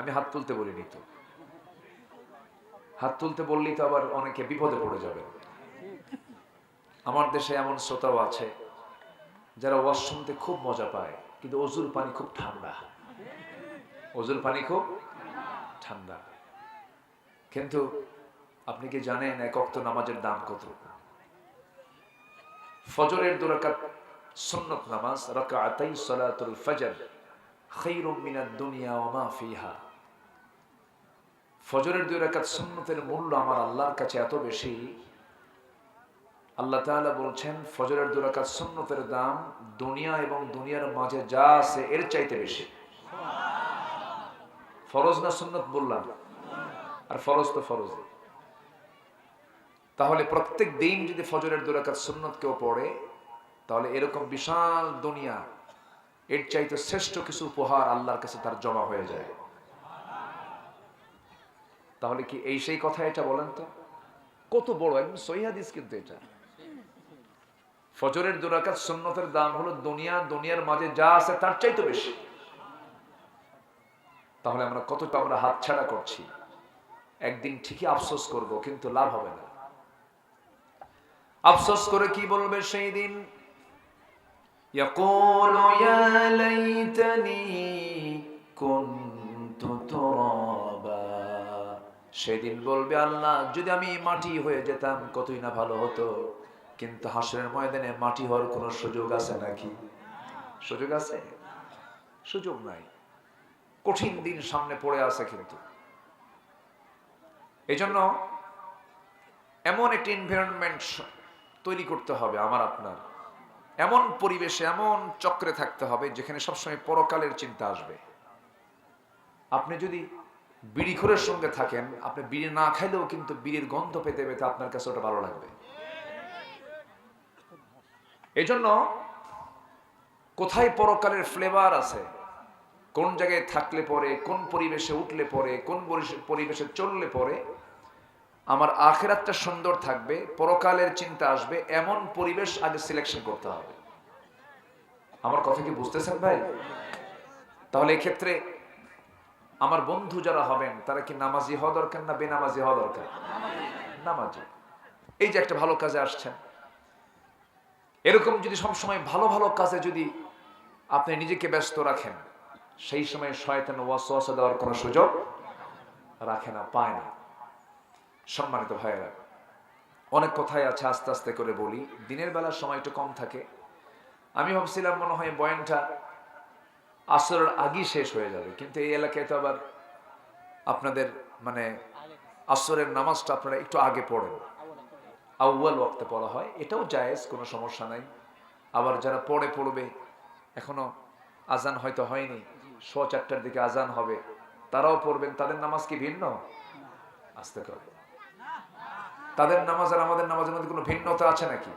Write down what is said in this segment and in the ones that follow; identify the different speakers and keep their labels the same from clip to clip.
Speaker 1: আমি হাত তুলতে বলিনি তো। হাত তুলতে বললেই তো আবার অনেকে বিপদে পড়ে যাবে। আমার দেশে এমন শ্রোতাও আছে, যারা ওয়াজ শুনতে খুব মজা পায়, কিন্তু অজুর পানি খুব ঠান্ডা। অজুর পানি খুব ঠান্ডা। কিন্তু আপনি কি জানেন এক অক্ত নামাজের দাম কত? ফজরের দুরাকাত সুন্নত নামাজ রাকাতাই সালাতুল ফজর, খাইরুম মিনাদ দুনিয়া ওয়া মা ফিহা। ফজরের দুই রাকাত সুন্নতের মূল্য আমার আল্লাহর কাছে এত বেশি। আল্লাহ তাআলা বলছেন, ফজরের দুই রাকাত সুন্নতের দাম দুনিয়া এবং দুনিয়ার মাঝে যা আছে এর চাইতে বেশি। ফরজ না সুন্নত বললাম? আর ফরজ তো ফরজ। তাহলে প্রত্যেক দিন যদি ফজরের দুরাকাত সুন্নত কেউ পড়ে, তাহলে এরকম বিশাল দুনিয়া, এর চাইতে শ্রেষ্ঠ কিছু উপহার আল্লাহর কাছে তার জমা হয়ে যায়। তাহলে কি এই সেই কথা এটা বলেন তো কত বড় একদম সহিহাদিস কিন্তু এটা ফজরের দুরাকাত সুন্নতের দাম হলো দুনিয়া দুনিয়ার মাঝে যা আছে তার চাইতে বেশি তাহলে আমরা কতটা আমরা হাতছাড়া করছি একদিন ঠিকই আফসোস করব কিন্তু লাভ হবে না আফসোস করে কি বলবে সেই দিন يقول يا ليتني كنت ترابا সেদিন বলবে আল্লাহ, যদি আমি মাটি হয়ে যেতাম কতই না ভালো হতো। কিন্তু হাসরের ময়দানে মাটি হওয়ার কোনো সুযোগ আছে নাকি? সুযোগ আছে? সুযোগ নাই। কঠিন দিন সামনে পড়ে আছে কিন্তু। এই জন্য এমন একটি এনভায়রনমেন্ট তৈরি করতে হবে আমার আপনার। এমন পরিবেশে, এমন চক্রে থাকতে হবে যেখানে সবসময় পরকালের চিন্তা আসবে। আপনি যদি বিড়িখোরের সঙ্গে থাকেন, আপনি বিড়ি না খাইলেও কিন্তু বিড়ির গন্ধ পেতে পেতে আপনার কাছে ওটা ভালো লাগবে। এজন্য কোথায় পরকালের ফ্লেভার আছে? কোন জায়গায় থাকলে পরে, কোন পরিবেশে উঠলে পরে, কোন পরিবেশে- চললে পরে, আমার আখেরাতটা সুন্দর থাকবে, পরকালের চিন্তা আসবে, এমন পরিবেশ আগে সিলেকশন করতে হবে। আমার কথা কি বুঝতেছেন ভাই? তাহলে এক্ষেত্রে আমার বন্ধু যারা হবেন, তারা কি নামাজি হওয়া দরকার না বেনামাজি হওয়া দরকার? নামাজি। এই যে একটা ভালো কাজে আসছেন। এরকম যদি সবসময় ভালো ভালো কাজে যদি আপনি নিজেকে ব্যস্ত রাখেন, সেই সময় শয়তান ওয়াসওয়াসা দেওয়ার কোনো সুযোগ রাখে না, পায় না। সম্মানিত ভাইয়েরা, অনেক কথাই আছে আস্তে আস্তে করে বলি। দিনের বেলার সময় একটু কম থাকে। আমি ভাবছিলাম মনে হয় বয়ানটা আসরের আগেই শেষ হয়ে যাবে। কিন্তু এই এলাকায় তো আবার আপনাদের মানে আসরের নামাজটা আপনারা একটু আগে পড়েন। আউ্য়াল ওয়াক্তে পড়া হয়। এটাও জায়েজ, কোনো সমস্যা নাই। আবার যারা পড়ে পড়বে, এখনও আজান হয়তো হয়নি শ চারটার দিকে আজান হবে, তারাও পড়বেন। তাদের নামাজ কি ভিন্ন? আসতে করে। তাদের নামাজ আর আমাদের নামাজের মধ্যে কোনো ভিন্নতা আছে নাকি?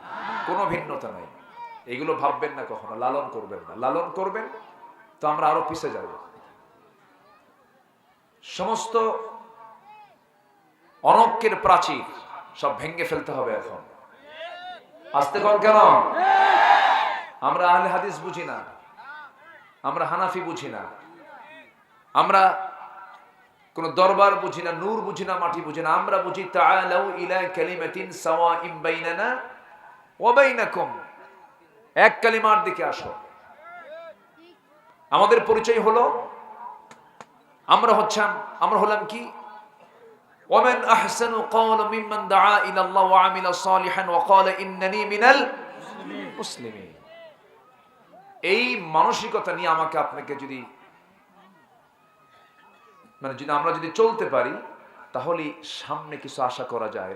Speaker 1: কোনো ভিন্নতা নাই। এগুলো ভাববেন না কখনো, লালন করবেন না। লালন করবেন তো আমরা আরও পিছে যাব। সমস্ত অনক্যের প্রাচীর সব ভেঙে ফেলতে হবে এখন। আসতে কন কেন? আমরা আহলে হাদিস বুঝি না। আমরা হানাফি বুঝি না। আমরা কোন দরবার বুঝি না, নূর বুঝি না, মাটি বুঝি না। আমরা বুঝি ইলা এক কালিমার দিকে আসো। আমাদের পরিচয় হলো, আমরা হচ্ছাম আমরা হলাম কি? এই মানসিকতা নিয়ে আমাকে আপনাকে যদি মানে যদি আমরা যদি চলতে পারি, তাহলে সামনে কিছু আশা করা যায়।